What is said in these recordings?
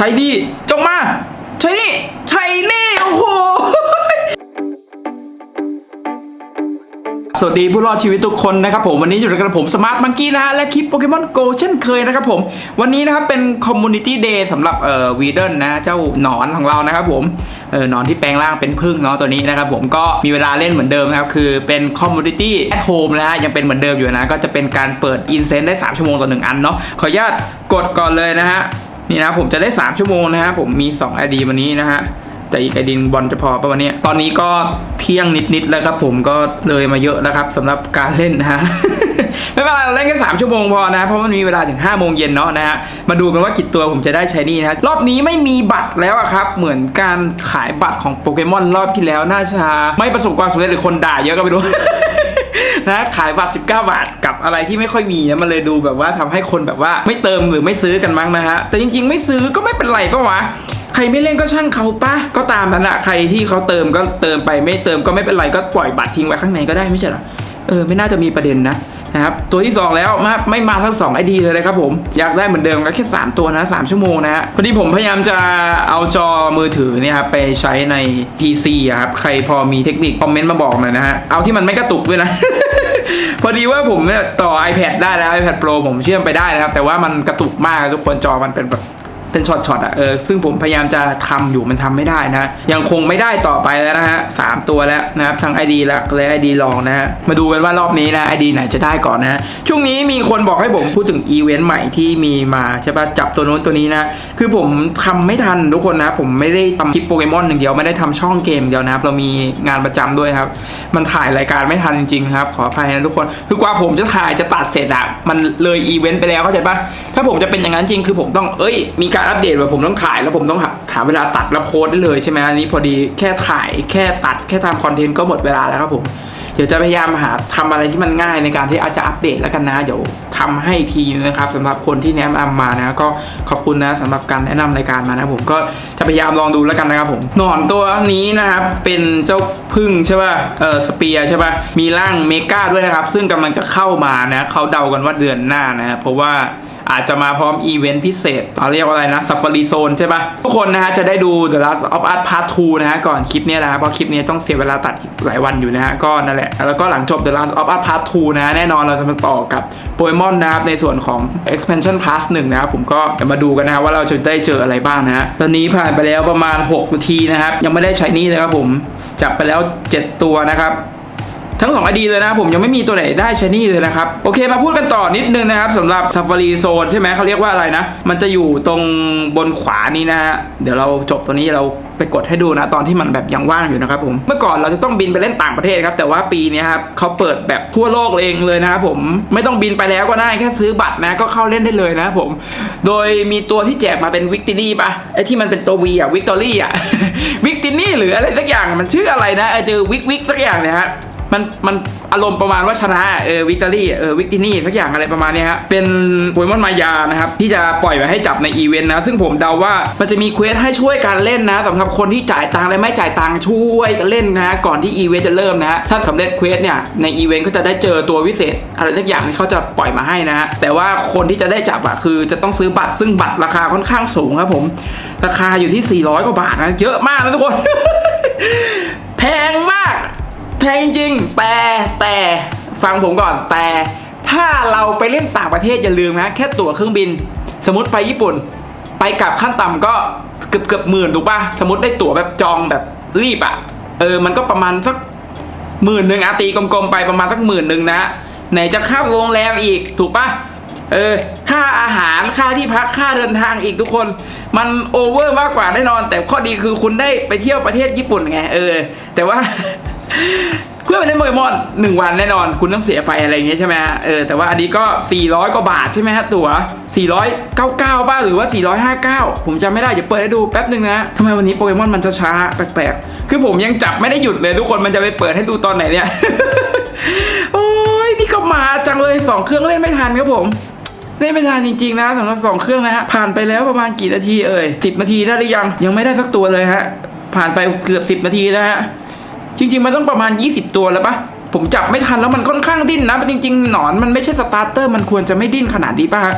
ช้ดีจงมาใช้นี่ใช้นี่โอ้โหสวัสดีผู้รอดชีวิตทุกคนนะครับผมวันนี้อยู่กับผมสมาร์ทมังกี้นะฮะและคลิปโปเกมอนโกเช่นเคยนะครับผม วันนี้นะครับเป็นคอมมูนิตี้เดย์สำหรับเอ่อวีเดนนะเจ้าหนอนของเรานะครับผมเออหนอนที่แปลงร่างเป็นพึ่งเนาะตัวนี้นะครับผมก็มีเวลาเล่นเหมือนเดิมนะครับ คือเป็นคอมมูนิตี้แอทโฮมนะฮะยังเป็นเหมือนเดิมอยู่นะ ก็จะเป็นการเปิดอินเซนต์ได้ 3 ชั่วโมงต่อหนึ่งอันเนาะขออนุญาตกดก่อนเลยนะฮะ นี่นะผมจะได้ 3 ชั่วโมงนะฮะผมมี 2 ID วันนี้นะฮะแต่อีกไอดินบอลจะพอประมาณนี้ตอนนี้ก็เที่ยงนิดๆแล้วครับผมก็เลยมาเยอะแล้วครับสำหรับการเล่นนะฮะไม่เป็นไรเราเล่นแค่สามชั่วโมงพอนะ เพราะมันมีเวลาถึง5้าโมงเย็นเนาะนะฮะมาดูกันว่ากี่ตัวผมจะได้ใช้นี่นะรอบนี้ไม่มีบัตรแล้วครับ เหมือนการขายบัตรของโปเกมอนรอบที่แล้วน่าจะไม่ประสบความสำเร็จหรือคนด่าเยอะก็ไม่รู้ นะขายบัตร19 บาทกับอะไรที่ไม่ค่อยมีนะมันเลยดูแบบว่าทำให้คนแบบว่า ไม่เติมหรือไม่ซื้อกันมั้งนะฮะแต่จริง ๆ ไม่ซื้อก็ไม่เป็นไรปะวะใครไม่เล่นก็ช่างเขาปะก็ตามนั้นแหละใครที่เขาเติมก็เติมไปไม่เติมก็ไม่เป็นไรก็ปล่อยบัตรทิ้งไว้ข้างในก็ได้ไม่ใช่เหรอเออไม่น่าจะมีประเด็นนะ นะครับตัวที่ 2 แล้วมาไม่มาทั้ง2ไอดีเลยนะครับผมอยากได้เหมือนเดิมก็แค่ 3 ตัวนะ3ชั่วโมงนะฮะพอดีผมพยายามจะเอาจอมือถือเนี่ยครับไปใช้ใน PC อะครับใครพอมีเทคนิคคอมเมนต์มาบอกหน่อยนะฮะเอาที่มันไม่กระตุกด้วยนะ พอดีว่าผมเนี่ยต่อ iPad ได้แล้ว iPad Pro ผมเชื่อมไปได้นะครับ แต่ว่ามันกระตุกมากทุกคนจอมันเป็นแบบ เป็นช็อตๆอะเออซึ่งผมพยายามจะทำอยู่มันทำไม่ได้นะ ยังคงไม่ได้ต่อไปแล้วนะฮะสามตัวแล้วนะครับทั้ง ID หลักและ ID รองนะฮะมาดูกันว่ารอบนี้นะ ID ไหนจะได้ก่อนนะช่วงนี้มีคนบอกให้ผมพูดถึงอีเวนต์ใหม่ที่มีมาใช่ปะจับตัวโน้นตัวนี้นะ คือผมทำไม่ทันทุกคนนะ ผมไม่ได้ทำคลิปโปเกมอนอย่งเดียวไม่ได้ทำช่องเกมเดียวนะครับเรามีงานประจำด้วยครับ มันถ่ายรายการไม่ทันจริงๆครับ ขออภัยนะทุกคน คือกว่าผมจะถ่ายจะตัดเสร็จอะมันเลยอีเวนต์ไปแล้วเข้าใจปะถ้าผมจะเป็นอย่างนั้นจริงคือผมต้องเอ้ยมีการอัปเดตว่าผมต้องถ่ายแล้วผมต้องหาหาเวลาตัดแล้วโพสได้เลยใช่ไหมอันนี้พอดีแค่ถ่ายแค่ตัดแค่ทำคอนเทนต์ก็หมดเวลาแล้วครับผมเดี๋ยวจะพยายามหาทำอะไรที่มันง่ายในการที่อาจจะอัปเดตแล้วกันนะเดี๋ยวทำให้ทีนะครับสำหรับคนที่แนะนำมานะก็ขอบคุณนะสำหรับการแนะนำรายการมานะผมก็จะพยายามลองดูแล้วกันนะครับผมหนอนตัวนี้นะครับเป็นเจ้าพึ่งใช่ป่ะเออสเปียใช่ป่ะมีร่างเมกาด้วยนะครับ ซึ่งกำลังจะเข้ามานะเขาเดากันว่าเดือนหน้านะเพราะว่า อาจจะมาพร้อมอีเวนต์พิเศษเขาเรียกว่าอะไรนะ Safari Zone ใช่ปะทุกคนนะฮะจะได้ดู The Last of Us Part 2 นะฮะก่อนคลิปนี้นะเพราะคลิปนี้ต้องเสียเวลาตัดอีกหลายวันอยู่นะฮะก็นั่นแหละ แล้วก็หลังจบ The Last of Us Part 2 นะแน่นอนเราจะมาต่อกับโปเกมอนนะครับในส่วนของ Expansion Pass 1 นะครับผมก็จะมาดูกันนะฮะว่าเราจะได้เจออะไรบ้างนะฮะตอนนี้ผ่านไปแล้วประมาณ 6 นาทีนะครับยังไม่ได้ใช้นี่เลยครับผมจับไปแล้ว 7 ตัวนะครับ ทั้งสองอดีเลยนะผมยังไม่มีตัวไหนได้ชนี่เลยนะครับ โอเคมาพูดกันต่อนิดนึงนะครับสำหรับ Safari Zone ใช่ไหมเขาเรียกว่าอะไรนะ มันจะอยู่ตรงบนขวานี้นะฮะเดี๋ยวเราจบตัวนี้เราไปกดให้ดูนะตอนที่มันแบบยังว่างอยู่นะครับผมเมื่อก่อนเราจะต้องบินไปเล่นต่างประเทศครับแต่ว่าปีนี้ครับเขาเปิดแบบทั่วโลกเองเลยนะครับผมไม่ต้องบินไปแล้วก็ได้แค่ซื้อบัตรนะก็เข้าเล่นได้เลยนะครับผม โดยมีตัวที่แจกมาเป็นวิกตอรี่ปะไอที่มันเป็นตัววีอะวิกตอรี่อะวิกตอรี่หรืออะไรสักอย่างมันชื่ออะไรนะไอเจอวิกวิกสักอย่างเนี่ยฮะ มันมันอารมณ์ประมาณว่าชนะเออวิกตอรี่เออวิกตินี่สักอย่างอะไรประมาณนี้ยฮะเป็นโปเกมอนมายานะครับที่จะปล่อยไว้ให้จับในอีเวนต์นะซึ่งผมเดาว่ามันจะมีเควสให้ช่วยการเล่นนะสำหรับคนที่จ่ายตังค์และไม่จ่ายตังค์ช่วยกันเล่นนะก่อนที่อีเวนต์จะเริ่มนะฮะถ้าสำเร็จเควสเนี่ยในอีเวนต์ก็จะได้เจอตัววิเศษอะไรสักอย่างที่เขาจะปล่อยมาให้นะฮะแต่ว่าคนที่จะได้จับอะคือจะต้องซื้อบัตรซึ่งบัตรราคาค่อนข้างสูงครับผม ราคาอยู่ที่ 400 กว่าบาทนะเยอะมากนะทุกคน แพงมาก แพงจริงแต่แต่ฟังผมก่อนแต่ถ้าเราไปเล่นต่างประเทศอย่าลืมนะแค่ตั๋วเครื่องบิน สมมติไปญี่ปุ่น ไปกลับขั้นต่ำก็เกือบเกือบหมื่นถูกปะสมมติได้ตั๋วแบบจองแบบรีบอะ่ะเออมันก็ประมาณสักหมื่นหนึ่งอาตีกลมๆไปประมาณสักหมื่นหนึ่งนะไหนจะค่าโรงแรมอีกถูกปะเออค่าอาหารค่าที่พักค่าเดินทางอีกทุกคน มันโอเวอร์มากกว่าแน่นอน แต่ข้อดีคือคุณได้ไปเที่ยวประเทศญี่ปุ่นไงเออ แต่ว่า เพื่อไปเล่นโปเกมอนหนึ่งวันแน่นอนคุณต้องเสียไปอะไรอย่างเงี้ยใช่ไหมฮะเออแต่ว่าอันนี้ก็ 400 กว่าบาทใช่ไหมฮะตั๋ว 499บ้าหรือว่า 459 ผมจำไม่ได้เดี๋ยวเปิดให้ดูแป๊บหนึ่งนะทำไมวันนี้โปเกมอนมันช้าแปลกๆ คือผมยังจับไม่ได้หยุดเลยทุกคนมันจะไปเปิดให้ดูตอนไหนเนี่ย โอ้ยนี่ก็มาจังเลยสองเครื่องเล่นไม่ทันครับผมเล่นไม่ทันจริงๆนะสำหรับสองเครื่องนะฮะผ่านไปแล้วประมาณกี่นาทีเอ่ยสิบนาทีได้หรือยังยังไม่ได้สักตัวเลยฮะผ่านไปเกือบสิบนาทีแล้วฮะ จริง ๆ มันต้องประมาณ 20 ตัวแล้วปะผมจับไม่ทันแล้วมันค่อนข้างดิ้นนะจริง ๆ หนอนมันไม่ใช่สตาร์เตอร์มันควรจะไม่ดิ้นขนาดนี้ป่ะฮะ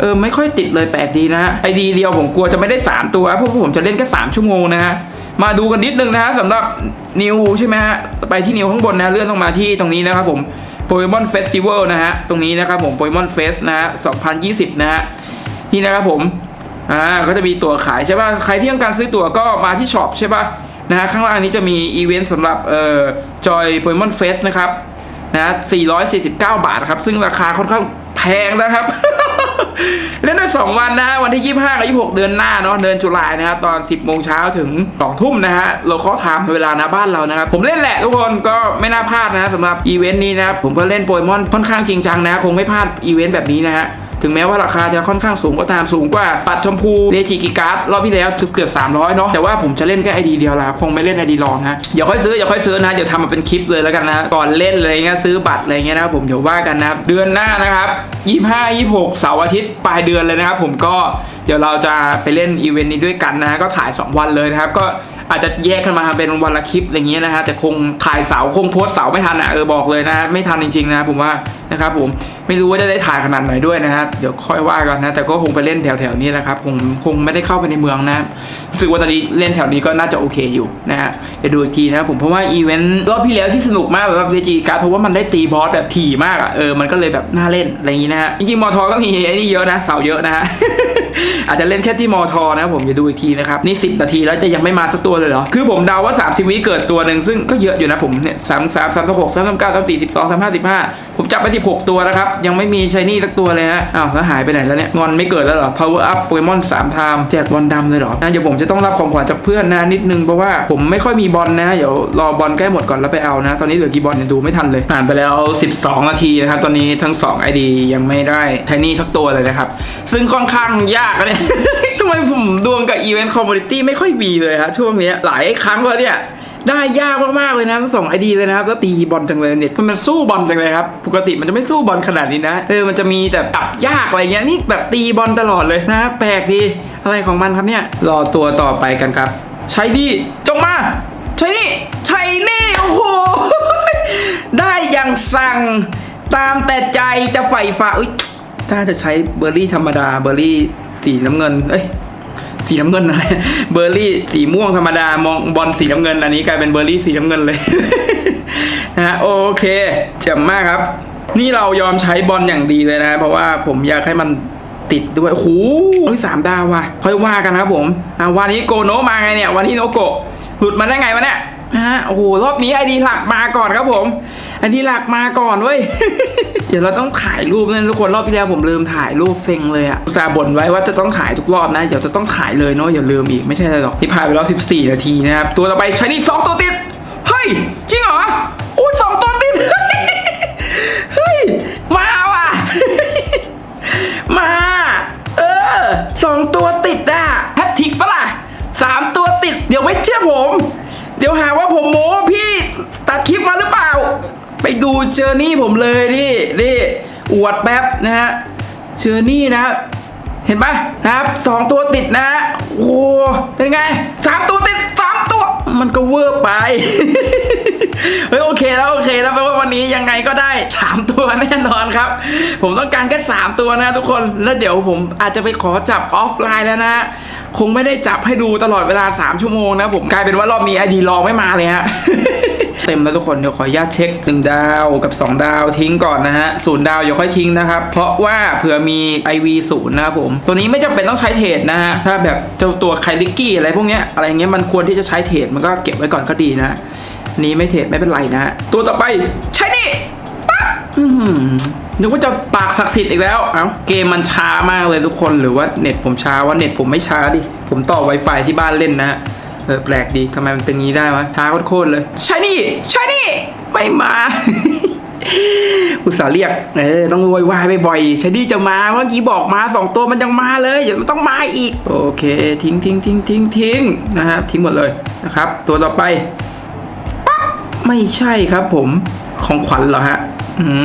เออไม่ค่อยติดเลยแปลกดีนะฮะไอดีเดียวผมกลัวจะไม่ได้ 3 ตัวเพราะผมจะเล่นแค่3ชั่วโมงนะฮะมาดูกันนิดนึงนะฮะสำหรับนิวใช่ไหมฮะไปที่นิวข้างบนนะเลื่อนลงมาที่ตรงนี้นะครับผมโปเกมอนเฟสติวัลนะฮะตรงนี้นะครับผมโปเกมอนเฟสนะฮะ2020 นะฮะนี่นะครับผมอ่าก็จะมีตั๋วขายใช่ป่ะใครที่ต้องการซื้อตั๋วก็มาที่ช็อปใช่ป่ะ นะฮะข้างล่างนี้จะมีอีเวนต์สำหรับเอ่อจอยโปเกมอนเฟสนะครับนะ449 บาทครับ ซึ่งราคาค่อนข้างแพงนะครับ เล่นได้ 2 วันนะฮะ วันที่ 25 กับ 26 เดือนหน้าเนาะ เดือนจุลายนะครับ ตอน 10 โมงเช้าถึง 2 ทุ่มนะฮะ เราเขาถามเวลานะบ้านเรานะครับ ผมเล่นแหละทุกคน ก็ไม่น่าพลาดนะสำหรับอีเวนต์นี้นะครับ ผมก็เล่นโปเกมอนค่อนข้างจริงจังนะ คงไม่พลาดอีเวนต์แบบนี้นะฮะ ถึงแม้ว่าราคาจะค่อนข้างสูงก็ตามสูงกว่าปัดชมพูเรจิกิการ์ดรอบที่แล้วเกือบเกือบ300เนาะแต่ว่าผมจะเล่นแค่ไอดีเดียวละคงไม่เล่นไอดีรองนะเดี๋ยวค่อยซื้อเดี๋ยวค่อยซื้อนะเดี๋ยวทำมาเป็นคลิปเลยแล้วกันนะก่อนเล่นอะไรเงี้ยซื้อบัตรอะไรเงี้ยนะผมเดี๋ยวว่ากันนะเดือนหน้านะครับ25 26เสาร์อาทิตย์ปลายเดือนเลยนะครับผมก็เดี๋ยวเราจะไปเล่นอีเวนต์นี้ด้วยกันนะก็ถ่าย 2 วันเลยนะครับก็ อาจจะแยกกันมาเป็นวันละคลิปอะไรเงี้ยนะฮะแต่คงถ่ายเสาคงโพสเสาไม่ทันอะเออบอกเลยนะไม่ทันจริงๆนะผมว่านะครับผมไม่รู้ว่าจะได้ถ่ายขนาดไหนด้วยนะครับเดี๋ยวค่อยว่ากันนะแต่ก็คงไปเล่นแถวๆนี้แหละครับคงคงไม่ได้เข้าไปในเมืองนะรู้สึกว่าตอนนี้เล่นแถวนี้ก็น่าจะโอเคอยู่นะฮะเดี๋ยวดูอีกทีนะครับผมเพราะว่าอีเวนต์รอบที่แล้วที่สนุกมากแบบเวจีการ์เพราะว่ามันได้ตีบอสแบบถี่มากอะเออมันก็เลยแบบน่าเล่นอะไรอย่างนี้นะฮะจริงๆมอทอก็มีไอ้นี่เยอะนะเสาเยอะนะฮะ อาจจะเล่นแค่ที่มอทอนะผมจะดูอีกทีนะครับ นี่ 10 นาทีแล้วจะยังไม่มาสักตัวเลยเหรอ คือผมเดาว่า 30 วิเกิดตัวหนึ่งซึ่งก็เยอะอยู่นะผมเนี่ยสามสามสามสิบหกสามสิบเก้าสามสี่สิบสองสามห้าสิบห้าผมจับไป 16 ตัวนะครับ ยังไม่มีชายนี่สักตัวเลยฮะอ้าวแล้วหายไปไหนแล้วเนี่ยงอนไม่เกิดแล้วเหรอ power up โปเกมอน3ไทม์แจกบอลดำเลยเหรอนะเดี๋ยวผมจะต้องรับของขวัญจากเพื่อนนะนิดนึงเพราะว่าผมไม่ค่อยมีบอลนะเดี๋ยวรอบอลใกล้หมดก่อนแล้วไปเอานะ ตอนนี้เหลือกี่บอลเนี่ยดูไม่ทันเลยผ่านไปแล้ว 12 นาทีนะครับตอนนี้ทั้ง2 ID ยังไม่ได้ไทนี่สักตัวเลยนะครับซึ่งค่อนข้างยากนะเนี่ย ทำไมผมดวงกับอีเวนต์คอมมูนิตี้ไม่ค่อยมีเลยฮะช่วงเนี้ยหลายครั้งแล้วเนี่ย ได้ยากมากๆเลยนะทั้งสองไอดีเลยนะครับ แล้วตีบอลจังเลยเน็ตมันสู้บอลจังเลยครับ ปกติมันจะไม่สู้บอลขนาดนี้นะ เออ มันจะมีแต่ตับยากอะไรเงี้ย นี่แบบตีบอลตลอดเลยนะ แปลกดี อะไรของมันครับเนี่ย รอตัวต่อไปกันครับ ใช้ดีจงมา ใช้นี่ ใช้นี่โอ้โห ได้อย่างสั่ง ตามแต่ใจจะใฝ่ฝ่าอุ้ยถ้าจะใช้เบอร์รี่ธรรมดาเบอร์รี่ สีน้ำเงิน เอ้ย สีน้ำเงินอะไร เบอร์รี่สีม่วงธรรมดามองบอลสีน้ำเงิน อันนี้กลายเป็นเบอร์รี่สีน้ำเงินเลย นะฮะโอเคเจ๋งมากครับ นี่เรายอมใช้บอลอย่างดีเลยนะ เพราะว่าผมอยากให้มันติดด้วยโอ้โหสามดาวว่ะ ค่อยว่ากันครับผม อะวันนี้โกโนมาไงเนี่ย วันนี้โนโกะหลุดมาได้ไงวะเนี่ยนะฮะ โอ้โห รอบนี้ไอดีหลักมาก่อนครับผม ไอดีหลักมาก่อนเว้ย เดี๋ยวเราต้องถ่ายรูปนะทุกคนรอบที่แล้วผมลืมถ่ายรูปเซ็งเลยอะอุตส่าห์บ่นไว้ว่าจะต้องถ่ายทุกรอบนะ เดี๋ยวจะต้องถ่ายเลยเนาะอย่าลืมอีกไม่ใช่อะไรหรอกที่ผ่านไปแล้ว14 นาทีนะครับ ตัวต่อไปใช้นี่สองตัวติด เฮ้ย จริงเหรออุ้ยสองตัวติด เฮ้ย มาว่ะ มา เออสองตัวติดอะแฮตทิกปะล่ะสามตัวติด เดี๋ยวไม่เชื่อผม เดี๋ยวหาว่าผมโม้พี่ตัดคลิปมาหรือเปล่า ไปดูเจอร์นี่ผมเลยนี่นี่อวดแป๊บนะฮะเจอร์นี่นะเห็นปะนะครับสองตัวติดนะโอ้เป็นไงสามตัวติดสามตัว มันก็เวอร์ไป เฮ้ยโอเคแล้วโอเคแล้วแปลว่าวันนี้ยังไงก็ได้ 3 ตัวแน่นอนครับ ผมต้องการแค่3ตัวนะทุกคนแล้วเดี๋ยวผมอาจจะไปขอจับออฟไลน์แล้วนะคงไม่ได้จับให้ดูตลอดเวลา 3 ชั่วโมงนะผมกลายเป็นว่ารอบนี้ไอดีลองไม่มาเลยฮะเต็มแล้วทุกคนเดี๋ยวขออนุญาตเช็ค1ดาวกับ 2 ดาวทิ้งก่อนนะฮะศูนย์ดาวอย่าค่อยทิ้งนะครับ เพราะว่าเผื่อมี IV ศูนย์นะครับผม ตัวนี้ไม่จำเป็นต้องใช้เทรดนะฮะถ้าแบบเจ้าตัวไคลิกกี้อะไรพวกเนี้ยอะไรเงี้ยมันควรที่จะใช้เทรดมันก็เก็บไว้ก่อนก็ดีนะ นี้ไม่เทรดไม่เป็นไรนะฮะตัวต่อไปใช่นี่ปั๊บนึกว่าจะปากศักดิ์สิทธิ์อีกแล้ว เอ้าเกมมันช้ามากเลยทุกคนหรือว่าเน็ตผมช้าว่าเน็ตผมไม่ช้าดิ ผมต่อ Wi-Fi ที่บ้านเล่นนะฮะเออแปลกดีทำไมมันเป็นงี้ได้วะช้าโคตรเลยใช่นี่ใช่นี่ไม่มา อุตส่าห์เรียก เออต้องโวยวายบ่อยๆช่นี่จะมาเมื่อกี้บอกมาสองตัวมันยังมาเลยเดี๋ยวมันต้องมาอีก โอเค ทิ้งทิ้งทิ้งทิ้งทิ้งนะฮะทิ้งหมดเลยนะครับ ตัวต่อไป ไม่ใช่ครับผมของขวัญเหรอฮะ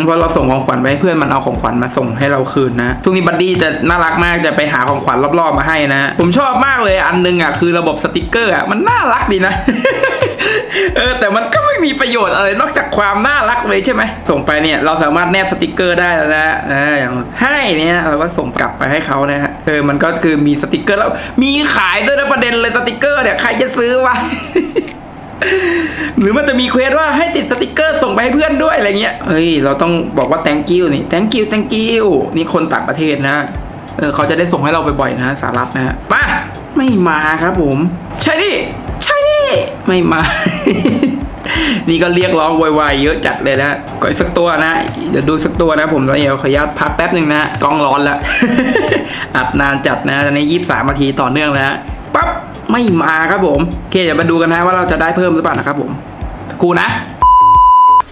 เพราะเราส่งของขวัญไปให้เพื่อนมันเอาของขวัญมาส่งให้เราคืนนะช่วงนี้บัดดี้จะน่ารักมากจะไปหาของขวัญรอบๆมาให้นะ ผมชอบมากเลยอันนึงอะคือระบบสติกเกอร์อะมันน่ารักดีนะ เออแต่มันก็ไม่มีประโยชน์อะไรนอกจากความน่ารักเลยใช่ไหมส่งไปเนี่ยเราสามารถแนบสติกเกอร์ได้แล้วนะเอออย่างให้เนี่ยเราก็ส่งกลับไปให้เขานะฮะเออมันก็คือมีสติกเกอร์แล้วมีขายด้วยนะประเด็นเลยสติกเกอร์เนี่ยใครจะซื้อวะ หรือมันจะมีเควสว่าให้ติดสติกเกอร์ส่งไปให้เพื่อนด้วยอะไรเงี้ย เฮ้ย เราต้องบอกว่า thank you นี่ thank you thank you นี่คนต่างประเทศนะ เออเขาจะได้ส่งให้เราบ่อยๆนะสหรัฐนะฮะมาไม่มาครับผม ใช่ดิใช่ดิไม่มา นี่ก็เรียกร้องวายๆเยอะจัดเลยนะก็อีกสักตัวนะ เดี๋ยวดูสักตัวนะ ผมตอนนี้ขออนุญาตพักแป๊บหนึ่งนะกล้องร้อนแล้วอัดนานจัดนะตอนนี้ยี่สามนาทีต่อเนื่องแล้วนะปั๊บ ไม่มาครับผมโอเคเดี๋ยวมาดูกันนะว่าเราจะได้เพิ่มหรือเปล่านะครับผมสกูนะ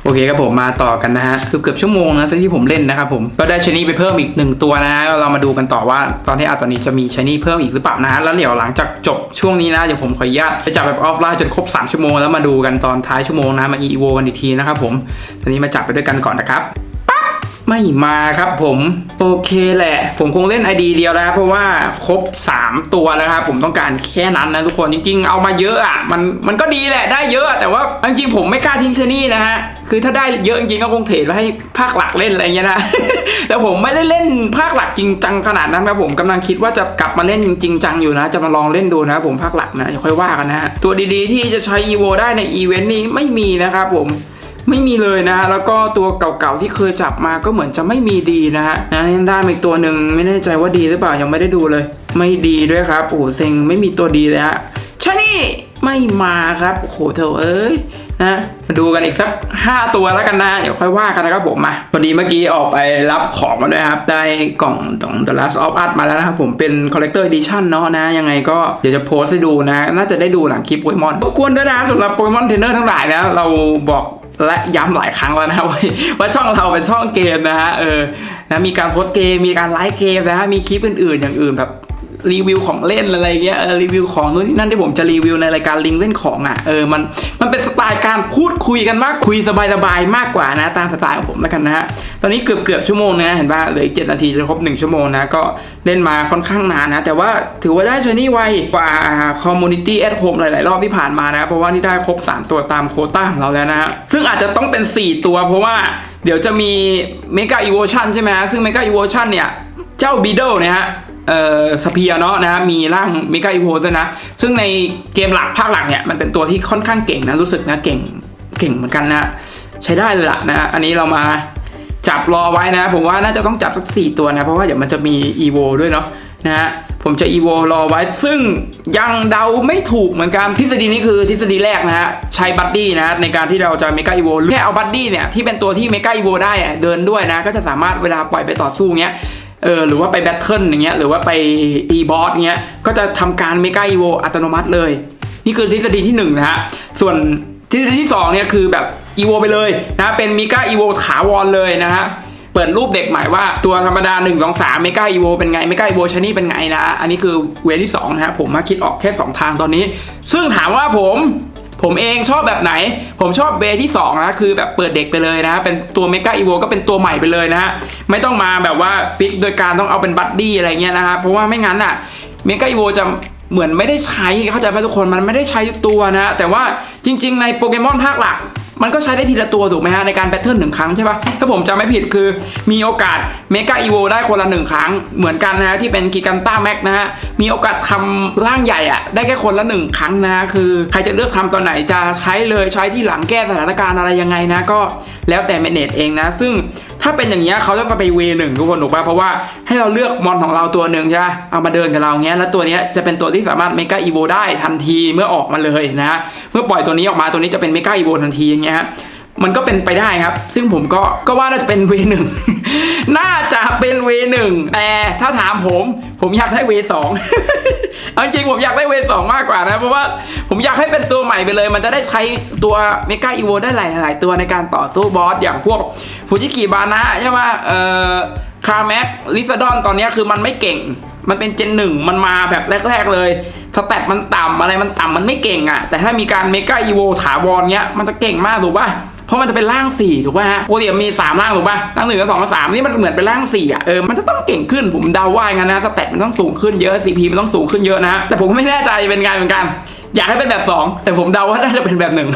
โอเคครับผมมาต่อกันนะฮะเกือบเกือบชั่วโมงนะที่ผมเล่นนะครับผมก็ได้ชนีไปเพิ่มอีกหนึ่งตัวนะฮะเรามาดูกันต่อว่าตอนที่อาตอนนี้จะมีชนีเพิ่มอีกหรือเปล่านะฮะแล้วเดี๋ยวหลังจากจบช่วงนี้นะเดี๋ยวผมขออนุญาตไปจับแบบออฟไลน์จนครบ 3 ชั่วโมงแล้วมาดูกันตอนท้ายชั่วโมงนะมาอีโวกันอีกทีนะครับผมตอนนี้มาจับไปด้วยกันก่อนนะครับ ไม่มาครับผมโอเคแหละ ผมคงเล่น ID เดียวแล้วครับเพราะว่าครบ 3 ตัวแล้วครับผมต้องการแค่นั้นนะทุกคนจริงๆ เอามาเยอะอะมันมันก็ดีแหละได้เยอะ แต่ว่าจริงๆผมไม่กล้าทิ้งชนี่นะฮะคือถ้าได้เยอะจริงๆก็คงเทรดไว้ให้ภาคหลักเล่นอะไรเงี้ยนะแต่ผมไม่ได้เล่นภาคหลักจริงจังขนาดนั้นครับผมกำลังคิดว่าจะกลับมาเล่นจริงจังอยู่นะ จะมาลองเล่นดูนะผมภาคหลักนะอย่าค่อยว่ากันนะฮะตัวดีๆที่จะใช้ EVO ได้ในอีเวนต์นี้ไม่มีนะครับผม ไม่มีเลยนะ แล้วก็ตัวเก่าๆที่เคยจับมาก็เหมือนจะไม่มีดีนะฮะนะยังได้มาอีกตัวหนึ่งไม่แน่ใจว่าดีหรือเปล่ายังไม่ได้ดูเลย ไม่ดีด้วยครับโอ้โหเซ็งไม่มีตัวดีเลยฮะชานี่ไม่มาครับโอ้โหเธอเอ้ยนะมาดูกันอีกสัก 5 ตัวแล้วกันนะ เดี๋ยวค่อยว่ากันนะครับผมมาพอดีเมื่อกี้ออกไปรับของมาด้วยครับ ได้กล่องของ The Last of Us มาแล้วนะครับผมเป็น Collector Edition เนาะนะ ยังไงก็เดี๋ยวจะโพสให้ดูนะ น่าจะได้ดูหลังคลิปโปเกมอนรบกวนด้วยนะสำหรับโปเกมอนเทรนเนอร์ทั้งหลายนะ เราบอก และย้ำหลายครั้งแล้วนะว่าว่าช่องเราเป็นช่องเกมนะฮะเออนะมีการโพสเกมมีการไลฟ์เกมนะฮะมีคลิปอื่นๆ อย่างอื่นแบบ รีวิวของเล่นอะไรเงี้ยเออรีวิวของนู่นนี่นั่นที่ผมจะรีวิวในรายการลิงเล่นของอะเออมันมันเป็นสไตล์การพูดคุยกันมากคุยสบายๆมากกว่านะ ตามสไตล์ของผมแล้วกันนะฮะตอนนี้เกือบเกือบชั่วโมงนะเห็นป่ะเหลืออีกเจ็ดนาทีจะครบหนึ่งชั่วโมงนะก็เล่นมาค่อนข้างนานนะแต่ว่าถือว่าได้ชนี่ไวกว่าคอมมูนิตี้แอดโฮมหลายๆ รอบที่ผ่านมานะ เพราะว่านี่ได้ครบ 3 ตัวตามโคต้าของเราแล้วนะฮะซึ่งอาจจะต้องเป็น 4 ตัว เพราะว่าเดี๋ยวจะมีเมกาอีโวชันใช่ไหมฮะซึ่งเมกาอีโวชันเนี่ย เจ้าบีเดิลเนี่ยฮะ เอ่อสเปียเนาะนะฮะมีร่างเมกาอีโวด้วยนะ ซึ่งในเกมหลักภาคหลักเนี่ย มันเป็นตัวที่ค่อนข้างเก่งนะ รู้สึกนะเก่งเก่งเหมือนกันนะ ใช้ได้เลยละนะ อันนี้เรามาจับรอไว้นะ ผมว่าน่าจะต้องจับสักสี่ตัวนะ เพราะว่าเดี๋ยวมันจะมี EVO ด้วยเนาะนะฮะผมจะ EVO รอไว้ซึ่งยังเดาไม่ถูกเหมือนกันทฤษฎีนี้คือทฤษฎีแรกนะฮะใช้บัดดี้นะฮะในการที่เราจะเมกาอีโวแค่เอาบัดดี้เนี่ยที่เป็นตัวที่เมกาอีโวได้เดินด้วยนะ ก็จะสามารถเวลาปล่อยไปต่อสู้เงี้ย เออหรือว่าไปแบทเทิลอย่างเงี้ยหรือว่าไปตีบอสเงี้ยก็จะทำการเมกาอีโวอัตโนมัติเลย นี่คือทฤษฎีที่หนึ่งนะฮะส่วนทฤษฎีที่สองเนี่ยคือแบบอีโวไปเลยนะเป็นมิกาอีโวถาวรเลยนะฮะเปิดรูปเด็กใหม่ว่าตัวธรรมดา 1 2 3เมกาอีโวเป็นไงเมกาอีโวชนี่เป็นไงนะ อันนี้คือเวที่2นะฮะผมมาคิดออกแค่ 2 ทางตอนนี้ ซึ่งถามว่าผม ผมเองชอบแบบไหน ผมชอบเบที่2นะคือแบบเปิดเด็กไปเลยนะ เป็นตัวเมกาอีโวก็เป็นตัวใหม่ไปเลยนะฮะไม่ต้องมาแบบว่าฟิกโดยการต้องเอาเป็นบัดดี้อะไรเงี้ยนะครับเพราะว่าไม่งั้นอะเมกาอีโวจะเหมือนไม่ได้ใช้เข้าใจไหมทุกคนมันไม่ได้ใช้ทุกตัวนะ แต่ว่าจริง ๆ ในโปเกมอนภาคหลัก มันก็ใช้ได้ทีละตัวถูกไหมฮะในการแบทเทิลหนึ่งครั้งใช่ปะถ้าผมจำไม่ผิดคือมีโอกาสเมกาอีโวได้คนละหนึ่งครั้ง เหมือนกันนะฮะที่เป็นกิกันต้าแม็กนะฮะมีโอกาสทำร่างใหญ่อะได้แค่คนละหนึ่งครั้งนะคือใครจะเลือกทำตอนไหนจะใช้เลยใช้ที่หลังแก้สถานการณ์อะไรยังไงนะก็แล้วแต่เมเนจเองนะ ซึ่งถ้าเป็นอย่างเงี้ยเขาต้องไปเวหนึ่งทุกคนถูกป่ะเพราะว่าให้เราเลือกมอนของเราตัวหนึ่งใช่ไหมเอามาเดินกับเราเงี้ยแล้วตัวเนี้ยจะเป็นตัวที่สามารถเมกาอีโวได้ทันทีเมื่อออกมาเลยนะเมื่อปล่อยตัวนี้ออกมาตัวนี้จะเป็นเมกาอีโวทันทีอย่างเงี้ย มันก็เป็นไปได้ครับ ซึ่งผมก็ก็ว่าน่าจะเป็นเวหนึ่งน่าจะเป็นเวหนึ่งแต่ถ้าถามผม ผมอยากได้เวสองเอาจริงผมอยากได้เวสองมากกว่านะ เพราะว่าผมอยากให้เป็นตัวใหม่ไปเลย มันจะได้ใช้ตัวเมกาอีโวได้หลายๆตัวในการต่อสู้บอส อย่างพวกฟูจิกิบานะใช่ไหมเอ่อคาแม็กลิซาดอนตอนนี้คือมันไม่เก่ง มันเป็นเจนหนึ่งมันมาแบบแรก ๆเลยสแตทมันต่ำอะไรมันต่ำมันไม่เก่งอะ แต่ถ้ามีการเมกาอีโวถาวรเนี้ยมันจะเก่งมากถูกป่ะ เพราะมันจะเป็นร่างสี่ถูกป่ะฮะปกติมันมีสามร่างถูกป่ะร่างหนึ่งกับสองกับสามนี่มันเหมือนเป็นร่างสี่อะเออมันจะต้องเก่งขึ้นผมเดาว่าอย่างนั้นนะสแตทมันต้องสูงขึ้นเยอะ CP มันต้องสูงขึ้นเยอะนะแต่ผมไม่แน่ใจเป็นไงเหมือนกันอยากให้เป็นแบบ 2 แต่ผมเดาว่าน่าจะเป็นแบบหนึ่ง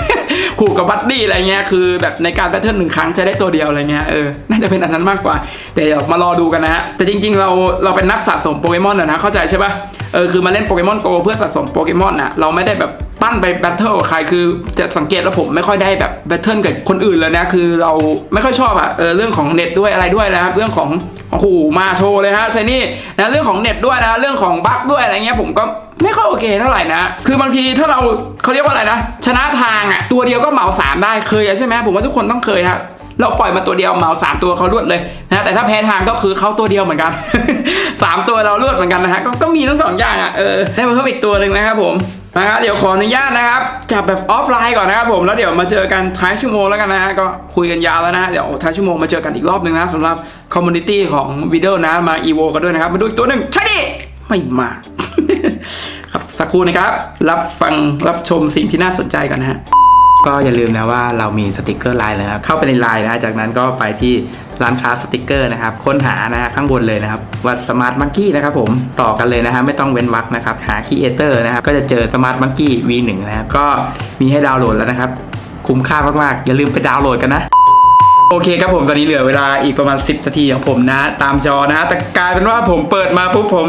ขู่กับบัดดี้อะไรเงี้ยคือแบบในการแพทเทิร์นหนึ่งครั้งจะได้ตัวเดียวอะไรเงี้ยเออน่าจะเป็นอันนั้นมากกว่า แต่เดี๋ยวมารอดูกันนะฮะแต่จริง ๆ เราเราเป็นนักสะสมโปเกมอนนะนะเข้าใจใช่ปะเออคือมาเล่นโปเกมอนโกเพื่อสะสมโปเกมอนอะเราไม่ได้แบบ ปั้นไปแบทเทิลกับใครคือจะสังเกตแล้วผมไม่ค่อยได้แบบแบทเทิลกับคนอื่นเลยนะคือเราไม่ค่อยชอบอะเออเรื่องของเน็ตด้วยอะไรด้วยนะครับเรื่องของโอ้โหมาโชว์เลยฮะใช่นี่นะเรื่องของเน็ตด้วยนะเรื่องของบั๊กด้วยอะไรเงี้ยผมก็ไม่ค่อยโอเคเท่าไหร่นะ คือบางทีถ้าเราเขาเรียกว่าอะไรนะ ชนะทางอะตัวเดียวก็เหมาสามได้เคยใช่ไหมผมว่าทุกคนต้องเคยครับเราปล่อยมาตัวเดียวเหมาสามตัวเขารวดเลยนะแต่ถ้าแพ้ทางก็คือเขาตัวเดียวเหมือนกันสามตัวเรารวดเหมือนกันนะฮะก็ก็มีทั้งสองอย่างอะเออได้มาเพิ่มอีกตัวหนึ่งนะครับผม นะครับเดี๋ยวขออนุญาตนะครับจับแบบออฟไลน์ก่อนนะครับผมแล้วเดี๋ยวมาเจอกันท้ายชั่วโมงแล้วกันนะฮะก็คุยกันยาวแล้วนะเดี๋ยวท้ายชั่วโมงมาเจอกันอีกรอบหนึ่งนะสำหรับคอมมูนิตี้ของวิดีโอนะมาอีโวกันด้วยนะครับมาดูอีกตัวหนึ่งใช่ดิไม่มาครับสักครู่นะครับ รับฟังรับชมสิ่งที่น่าสนใจกันนะฮะก็อย่าลืมนะว่าเรามีสติกเกอร์ไลน์นะครับเข้าไปในไลน์นะจากนั้นก็ไปที่ ร้านค้าสติกเกอร์นะครับค้นหานะฮะข้างบนเลยนะครับว่าสมาร์ทมังกี้นะครับผมต่อกันเลยนะฮะไม่ต้องเว้นวรรคนะครับหาค r เอเตอร์นะครับก็จะเจอสมาร์ทมังกี้ V1 นะครับก็มีให้ดาวน์โหลดแล้วนะครับคุ้มค่ามากๆอย่าลืมไปดาวน์โหลดกันนะโอเคครับผมตอนนี้เหลือเวลาอีกประมาณ 10นาทีของผมนะ ตามจอนะแต่กลายเป็นว่าผมเปิดมาปุ๊บผม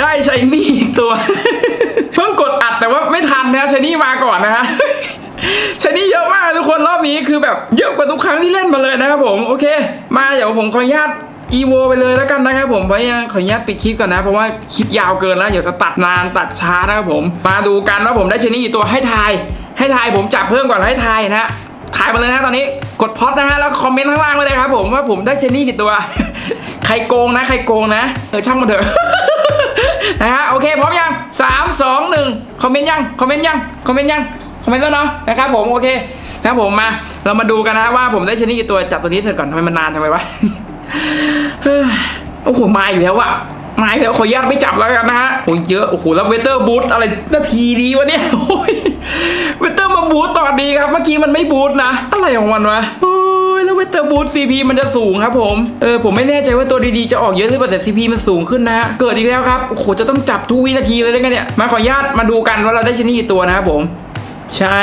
ได้ใช้นี่ตัว เพิ่งกดอัดแต่ว่าไม่ทันนะครับใช้นี่มาก่อนนะฮะ ชนี่เยอะมากทุกคนรอบนี้คือแบบเยอะกว่าทุกครั้งที่เล่นมาเลยนะครับผมโอเค มาเดี๋ยวผมขออนุญาตอีโวไปเลยแล้วกันนะครับผมเพราะยังขออนุญาตปิดคลิปก่อนนะ เพราะว่าคลิปยาวเกินแล้วเดี๋ยวจะตัดนานตัดช้านะครับผม มาดูกันว่าผมได้ชนี่กี่ตัวให้ทาย ให้ทายผมจับเพิ่มก่อนให้ทายนะถ่ายมาเลยนะตอนนี้กดพอดนะฮะแล้วคอมเมนต์ข้างล่างไว้เลยครับผมว่าผมได้เจนนี่กี่ตัว ใครโกงนะ ใครโกงนะเออช่างมันเถอะนะฮะโอเคพร้อมยังสามสองหนึ่งคอมเมนต์ยังคอมเมนต์ยังคอมเมนต์ยัง คอมเมนต์แล้วเนาะนะครับผมโอเคนะครับผมมา เรามาดูกันนะว่าผมได้เจนนี่กี่ตัวจับตัวนี้เสร็จก่อนทำไมมันนานทำไมวะโอ้โหมาอีกแล้วอะมาอีกแล้วขออนุญาตไม่จับแล้วกันนะฮะโอ้เยอะโอ้โหแล้วเวเตอร์บูทอะไรนาทีดีวะเนี่ยโอ้ยเวเตอร์มาบูทตอดีครับ เมื่อกี้มันไม่บูทนะอะไรของมันวะโอ้ยแล้วเวเตอร์บูทซีพีมันจะสูงครับผม เออผมไม่แน่ใจว่าตัวดีๆจะออกเยอะหรือเปล่าแต่ซีพีมันสูงขึ้นนะฮะ เกิดอีกแล้วครับ โอ้โหจะต้องจับทุกวินาทีเลยได้ไงเนี่ย มาขออนุญาตมาดูกันว่าเราได้ชนิดกี่ตัวนะครับผม ใช่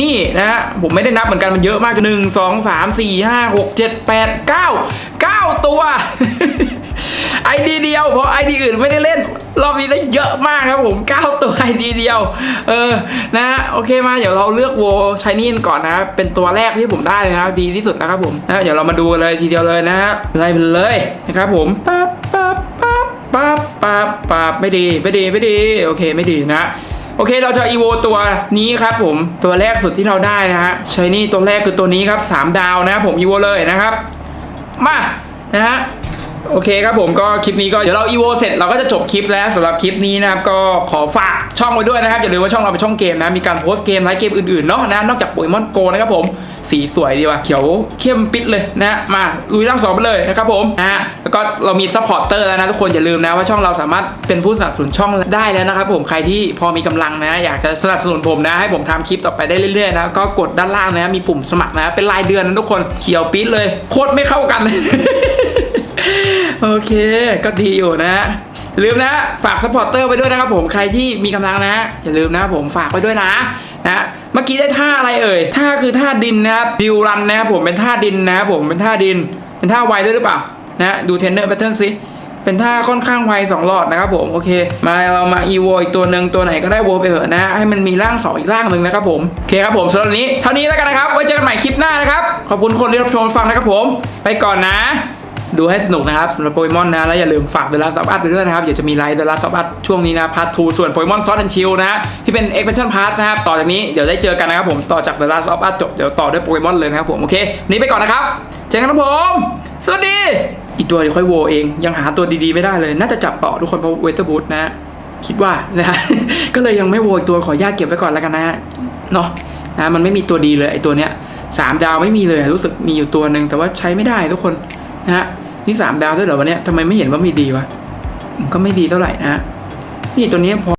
นี่นะฮะผมไม่ได้นับเหมือนกันมันเยอะมากหนึ่งสองสามสี่ห้าหกเจ็ดแปดเก้าเก้าตัวไอดีเดียวเพราะไอดีอื่นไม่ได้เล่น รอบนี้ได้เยอะมากครับผมเก้าตัวไอดีเดียว เออนะฮะโอเคมาเดี๋ยวเราเลือกโวชายนี่ก่อนนะครับเป็นตัวแรกที่ผมได้เลยนะครับดีที่สุดนะครับผมนะเดี๋ยวเรามาดูเลยทีเดียวเลยนะฮะไล่ไปเลยนะครับผมปั๊บปั๊บปั๊บปั๊บปั๊บปั๊บไม่ดีไม่ดีไม่ดีโอเคไม่ดีนะ โอเคเราจะอีโวตัวนี้ครับผมตัวแรกสุดที่เราได้นะฮะชายนี่ตัวแรกคือตัวนี้ครับ 3 ดาวนะครับผมอีโวเลยนะครับ มานะฮะ โอเคครับผมก็คลิปนี้ก็เดี๋ยวเราอีโวเสร็จเราก็จะจบคลิปแล้วสำหรับคลิปนี้นะครับก็ขอฝากช่องไว้ด้วยนะครับอย่าลืมว่าช่องเราเป็นช่องเกมนะมีการโพสต์เกมไลฟ์เกมอื่นๆเนาะนะนอกจากโปเกมอนโกนะครับผมสีสวยดีว่ะเขียวเข้มปิดเลยนะมาลุยร่างสองไปเลยนะครับผมนะฮะแล้วก็เรามีซัพพอร์ตเตอร์แล้วนะทุกคนอย่าลืมนะว่าช่องเราสามารถเป็นผู้สนับสนุนช่องได้แล้วนะครับผมใครที่พอมีกำลังนะอยากจะสนับสนุนผมนะให้ผมทำคลิปต่อไปได้เรื่อยๆนะก็กดด้านล่างนะมีปุ่มสมัครนะเป็นรายเดือนนะทุกคนเขียวปิดเลยโคตรไม่เข้ากัน โอเค ก็ดีอยู่นะฮะอย่าลืมนะ ฝากซัพพอร์เตอร์ไปด้วยนะครับผมใครที่มีกำลังนะ อย่าลืมนะครับผมฝากไปด้วยนะนะเมื่อกี้ได้ท่าอะไรเอ่ยท่าคือท่าดินนะครับดิวรันนะครับผมเป็นท่าดินนะครับผมเป็นท่าดิน เป็นท่าไวด้วยหรือเปล่านะดูเทนเนอร์แพทเทิร์นสิเป็นท่าค่อนข้างไวสองหลอดนะครับผมโอเค มาเรามาอีโวอีกตัวหนึ่งตัวไหนก็ได้โวไปเถอะนะให้มันมีร่างสองอีกร่างหนึ่งนะครับผมโอเคครับผมสำหรับวันนี้เท่านี้แล้วกันนะครับไว้เจอกันใหม่คลิปหน้านะครับขอบคุณคนที่รับชมฟังนะครับผม ไปก่อนนะ ดูให้สนุกนะครับสำหรับโปเกมอนนะ แล้วอย่าลืมฝากเดล a ซับอัพไปด้วยนะครับ เดี๋ยวจะมีไลฟ์เดล a ซับอัพช่วงนี้นะพาร์ททูส่วนโปเกมอนซอสแอนชิลนะที่เป็น expansion part นะครับ ต่อจากนี้เดี๋ยวได้เจอกันนะครับผมต่อจากเดล a ซับอัพจบเดี๋ยวต่อด้วยโปเกมอนเลยนะครับผมโอเค นี้ไปก่อนนะครับเจอกันครับผม สวัสดี อีกตัวเดี๋ยวค่อยโวเองยังหาตัวดีๆไม่ได้เลย น่าจะจับต่อทุกคนเพราะเวเตอร์บูทนะคิดว่านะฮะก็เลยยังไม่โวอีกตัวขอญาตเก็บไว้ก่อนแล้วกันนะฮะเนาะนะมันไม่มีตัวดีเลยไอตัวเนี้ยสามดาวไม่มีเลยรู้สึกมีอยู่ตัวหนึ่งแต่ว่าใช้ไม่ได้ทุกคน นะฮะนี่สามดาวด้วยเหรอวันนี้ทำไมไม่เห็นว่ามีดีวะก็ไม่ดีเท่าไหร่นะฮะนี่ตัวนี้พอ